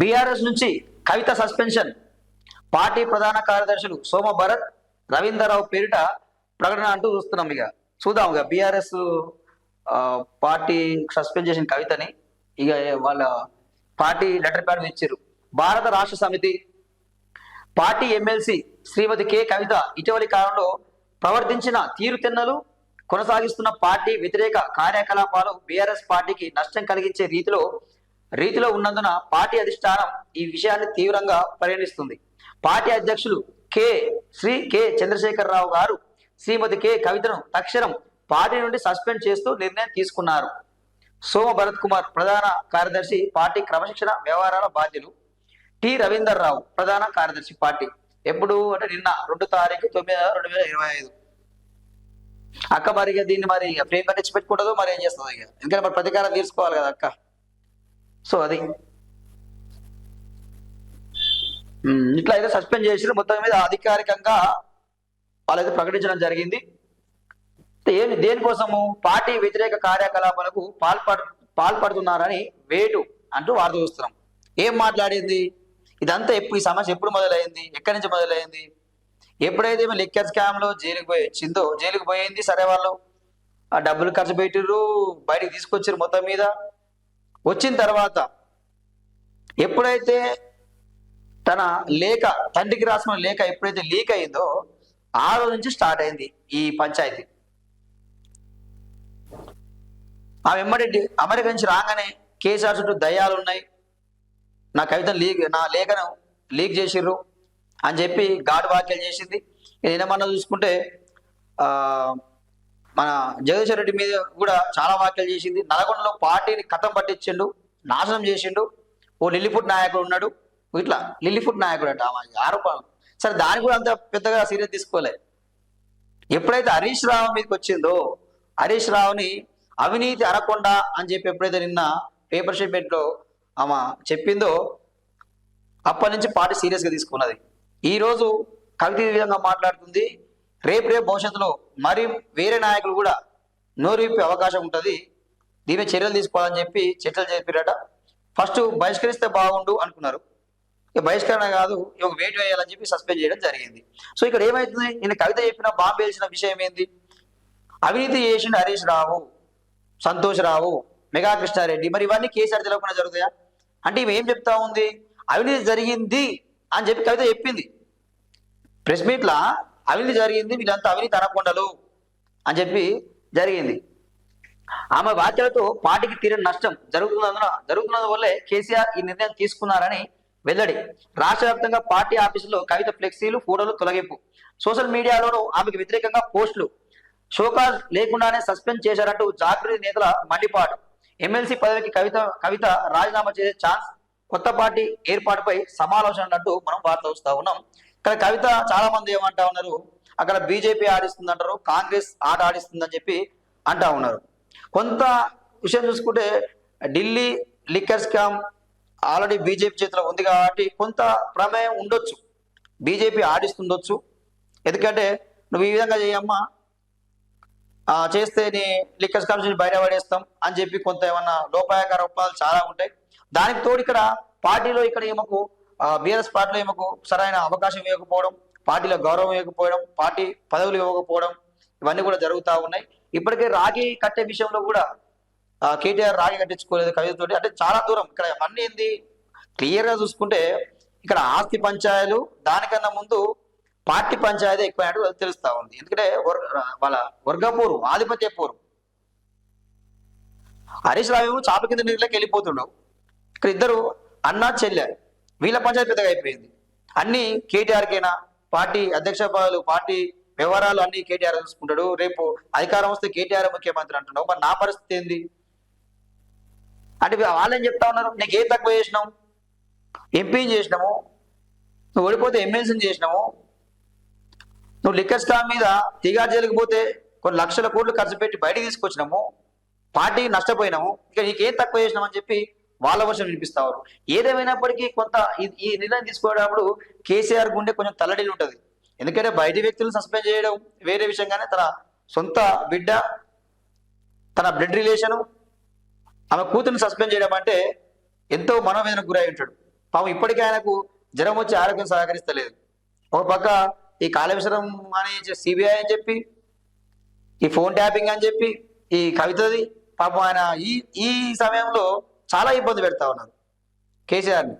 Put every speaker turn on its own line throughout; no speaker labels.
BRS నుంచి కవిత suspension. Party ప్రధాన కార్యదర్శులు సోమ భరత్ రవీందర్రావు పేరిట ప్రకటన అంటూ చూస్తున్నాం ఇక. చూద్దాం ఇక బీఆర్ఎస్ పార్టీ సస్పెండ్ చేసిన కవితని ఇక వాళ్ళ పార్టీ లెటర్ ప్యాడ్ ఇచ్చారు. Bharat Rashtra Samithi party MLC Srimathi K Kavitha ఇటీవలి కాలంలో ప్రవర్తించిన తీరుతెన్నలు కొనసాగిస్తున్న పార్టీ వ్యతిరేక కార్యకలాపాలు బీఆర్ఎస్ పార్టీకి నష్టం కలిగించే రీతిలో రీతిలో ఉన్నందున పార్టీ అధిష్టానం ఈ విషయాన్ని తీవ్రంగా పరిగణిస్తుంది. పార్టీ అధ్యక్షులు కె. శ్రీ కె. చంద్రశేఖరరావు గారు శ్రీమతి కె. కవితను తక్షణం పార్టీ నుండి సస్పెండ్ చేస్తూ నిర్ణయం తీసుకున్నారు. సోమ భరత్ కుమార్ ప్రధాన కార్యదర్శి పార్టీ క్రమశిక్షణ వ్యవహారాల బాధ్యులు. టి. రవీందర్ రావు ప్రధాన కార్యదర్శి పార్టీ. ఎప్పుడు అంటే నిన్న రెండు తారీఖు తొమ్మిది రెండు వేల ఇరవై ఐదు. అక్క మరి దీన్ని మరి ఫ్రేమ్ కట్టించి పెట్టుకుంటుందో మరి ఏం చేస్తుంది ఇక. ఎందుకంటే మరి ప్రతీకారం తీసుకోవాలి కదా అక్క. సో అది. ఇట్లా అయితే సస్పెండ్ చేసి మొత్తం మీద అధికారికంగా వాళ్ళైతే ప్రకటించడం జరిగింది. ఏమి దేనికోసము పార్టీ వ్యతిరేక కార్యకలాపాలకు పాల్పడు పాల్పడుతున్నారని వేటు అంటూ వార్త చూస్తున్నాం. ఏం మాట్లాడింది? ఇదంతా ఎప్పుడు ఈ సమస్య ఎప్పుడు మొదలైంది? ఎక్కడి నుంచి మొదలైంది? ఎప్పుడైతే మేము లిక్కర్ స్కామ్లో జైలుకు జైలుకి పోయి వచ్చిందో జైలుకి పోయింది సరే వాళ్ళు ఆ డబ్బులు ఖర్చు పెట్టిర్రు బయటికి తీసుకొచ్చారు మొత్తం మీద. వచ్చిన తర్వాత ఎప్పుడైతే తన లేఖ తండ్రికి రాసిన లేఖ ఎప్పుడైతే లీక్ అయిందో ఆ రోజు నుంచి స్టార్ట్ అయింది ఈ పంచాయతీ. ఆ వెంబడి అమెరికా నుంచి రాగానే కేసీఆర్ చుట్టూ దయ్యాలు ఉన్నాయి. నా కవితను లీక్ నా లేఖను లీక్ చేసిర్రు అని చెప్పి ఘాటు వ్యాఖ్యలు చేసింది. నేనేమన్నా చూసుకుంటే మన జగదీశ్వర రెడ్డి మీద కూడా చాలా వ్యాఖ్యలు చేసింది. నల్గొండలో పార్టీని కథం పట్టించిండు నాశనం చేసిండు. ఓ లిల్లిఫుట్ నాయకుడు ఉన్నాడు. ఇట్లా లిల్లిఫుట్ నాయకుడు అంట ఆమె ఆరోపణలు. సరే దాని కూడా అంత పెద్దగా సీరియస్ తీసుకోలే. ఎప్పుడైతే హరీష్ రావు మీదకి వచ్చిందో హరీష్ రావుని అవినీతి అనకుండా అని చెప్పి ఎప్పుడైతే నిన్న పేపర్ షిప్మెంట్లో ఆమె చెప్పిందో అప్పటి నుంచి పార్టీ సీరియస్గా తీసుకున్నది. ఈరోజు కవిత విధంగా మాట్లాడుతుంది. రేపు రేపు భవిష్యత్తులో మరి వేరే నాయకులు కూడా నోరిప్పే అవకాశం ఉంటుంది. దీని చర్యలు తీసుకోవాలని చెప్పి చర్చలు చెప్పిరట ఫస్ట్ బహిష్కరిస్తే బాగుండు అనుకున్నారు. ఇక బహిష్కరణ కాదు ఇక వేటు వేయాలని చెప్పి సస్పెండ్ చేయడం జరిగింది. సో ఇక్కడ ఏమైతుంది? నేను కవిత చెప్పిన బాంబు వేసిన విషయం ఏంది? అవినీతి చేసిన హరీష్ రావు సంతోష్ రావు మెగా కృష్ణారెడ్డి. మరి ఇవన్నీ కేసీఆర్ తెలియకుండా జరుగుతాయా? అంటే ఇవి ఏం చెప్తా ఉంది? అవినీతి జరిగింది అని చెప్పి కవిత చెప్పింది. ప్రెస్ మీట్లా అవినీతి జరిగింది వీళ్ళంతా అవినీతి అనకుండలు అని చెప్పి జరిగింది. ఆమె వ్యాఖ్యలతో పార్టీకి తీరని నష్టం జరుగుతున్నందున జరుగుతున్నందు వల్లే కేసీఆర్ ఈ నిర్ణయం తీసుకున్నారని వెల్లడి. రాష్ట్ర వ్యాప్తంగా పార్టీ ఆఫీసులో కవిత ఫ్లెక్సీలు ఫోటోలు తొలగింపు. సోషల్ మీడియాలోనూ ఆమెకు వ్యతిరేకంగా పోస్టులు షోకాజ్ లేకుండానే సస్పెండ్ చేశారంటూ జాగృతి నేతల మండిపాటు. ఎమ్మెల్సీ పదవికి కవిత కవిత రాజీనామా చేసే ఛాన్స్ కొత్త పార్టీ ఏర్పాటుపై సమాలోచన అంటూ మనం వార్త వస్తా ఉన్నాం. ఇక్కడ కవిత చాలా మంది ఏమంటా ఉన్నారు? అక్కడ బీజేపీ ఆడిస్తుంది అంటారు కాంగ్రెస్ ఆట ఆడిస్తుందని చెప్పి అంటా ఉన్నారు. కొంత విషయం చూసుకుంటే Delhi liquor scam already BJP చేతిలో ఉంది కాబట్టి కొంత ప్రమేయం ఉండొచ్చు. బీజేపీ ఆడిస్తుండొచ్చు. ఎందుకంటే నువ్వు ఈ విధంగా చేయమ్మా చేస్తే నీ లిక్కర్ స్కామ్ నుంచి బయట పడేస్తాం అని చెప్పి కొంత ఏమన్నా లోపాయకార ఒప్పందాలు చాలా ఉంటాయి. దానికి తోడు ఇక్కడ పార్టీలో ఇక్కడ ఏమకు బీఆర్ఎస్ పార్టీలో ఈమెకు సరైన అవకాశం ఇవ్వకపోవడం పార్టీలో గౌరవం ఇవ్వకపోవడం పార్టీ పదవులు ఇవ్వకపోవడం ఇవన్నీ కూడా జరుగుతూ ఉన్నాయి. ఇప్పటికే రాగి కట్టే విషయంలో కూడా ఆ, కేటీఆర్ రాగి కట్టించుకోలేదు కవితతోటి. అంటే చాలా దూరం ఇక్కడ అన్ని ఏంది? క్లియర్గా చూసుకుంటే ఇక్కడ ఆస్తి పంచాయలు దానికన్నా ముందు పార్టీ పంచాయతీ ఎక్కువ తెలుస్తా ఉంది. ఎందుకంటే వాళ్ళ వర్గపూరు ఆధిపత్య పూరు హరీష్ రావు ఏమో చాప కింద నీళ్ళకి వెళ్ళిపోతుండవు ఇక్కడ ఇద్దరు అన్నా చెల్లారు వీళ్ళ పంచాయతీ పెద్దగా అయిపోయింది. అన్ని కేటీఆర్కేనా పార్టీ అధ్యక్ష పదవులు పార్టీ వ్యవహారాలు అన్ని కేటీఆర్ చూసుకుంటాడు. రేపు అధికారం వస్తే కేటీఆర్ ముఖ్యమంత్రి అంటున్నావు. మరి నా పరిస్థితి ఏంది? అంటే వాళ్ళు ఏం చెప్తా ఉన్నారు? నీకు ఏ తక్కువ చేసినావు? ఎంపీని చేసినాము. నువ్వు ఓడిపోతే ఎమ్మెల్సీని చేసినాము. నువ్వు లిక్కర్ స్టామ్ మీద తీగా జైలుకి పోతే కొన్ని లక్షల కోట్లు ఖర్చు పెట్టి బయటకు తీసుకొచ్చినాము. పార్టీకి నష్టపోయినాము. ఇక నీకేం తక్కువ చేసినామని చెప్పి వాళ్ళ వర్షం వినిపిస్తారు ఏదేమైనప్పటికీ కొంత ఈ- ఈ నిర్ణయం తీసుకునేటప్పుడు కేసీఆర్ గుండె కొంచెం తల్లడిల్లి ఉంటుంది. ఎందుకంటే బయటి వ్యక్తులను సస్పెండ్ చేయడం వేరే విషయంగానే తన సొంత బిడ్డ తన బ్లడ్ రిలేషను ఆమె కూతురుని సస్పెండ్ చేయడం అంటే ఎంతో మనోవేదనకు గురై ఉంటాడు. పాపం ఇప్పటికీ ఆయనకు జ్వరం వచ్చి ఆరోగ్యం సహకరిస్తలేదు. ఒక పక్క ఈ కాళేశ్వరం అని సిబిఐ అని చెప్పి ఈ ఫోన్ ట్యాపింగ్ అని చెప్పి ఈ కవితది పాపం ఆయన ఈ ఈ సమయంలో చాలా ఇబ్బంది పెడతా ఉన్నారు. కేసీఆర్ని.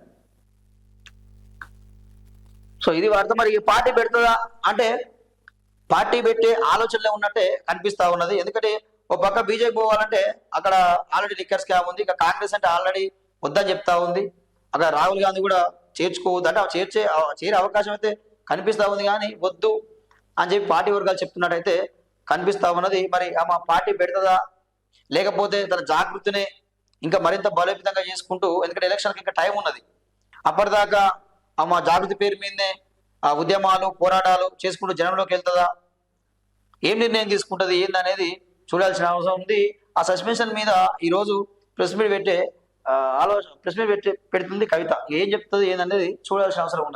సో ఇది వార్త మరి ఈ పార్టీ పెడుతుందా? అంటే పార్టీ పెట్టే ఆలోచనలో ఉన్నట్టే కనిపిస్తా ఉన్నది. ఎందుకంటే ఒక పక్క బీజేపీ పోవాలంటే అక్కడ ఆల్రెడీ లిక్కర్ స్కామ్ ఉంది. ఇక కాంగ్రెస్ అంటే ఆల్రెడీ వద్దని చెప్తా ఉంది. అక్కడ రాహుల్ గాంధీ కూడా చేర్చుకోవద్దు. అంటే ఆ చేర్చే చేరే అవకాశం అయితే కనిపిస్తా ఉంది కానీ వద్దు అని చెప్పి పార్టీ వర్గాలు చెప్తున్నట్టయితే కనిపిస్తూ ఉన్నది. మరి ఆమె పార్టీ పెడుతుందా? లేకపోతే తన జాగృతిని ఇంకా మరింత బలోపేతంగా చేసుకుంటూ ఎందుకంటే ఎలక్షన్కి ఇంకా టైం ఉన్నది. అప్పటిదాకా మా జాబితా పేరు మీదనే ఆ ఉద్యమాలు పోరాటాలు చేసుకుంటూ జనంలోకి వెళ్తుందా? ఏం నిర్ణయం తీసుకుంటుంది ఏందనేది చూడాల్సిన అవసరం ఉంది. ఆ సస్పెన్షన్ మీద ఈరోజు ప్రెస్ మీట్ పెట్టే ఆలోచన ప్రెస్ మీట్ పెట్టే పెడుతుంది కవిత. ఏం చెప్తుంది ఏందనేది చూడాల్సిన అవసరం ఉన్నది.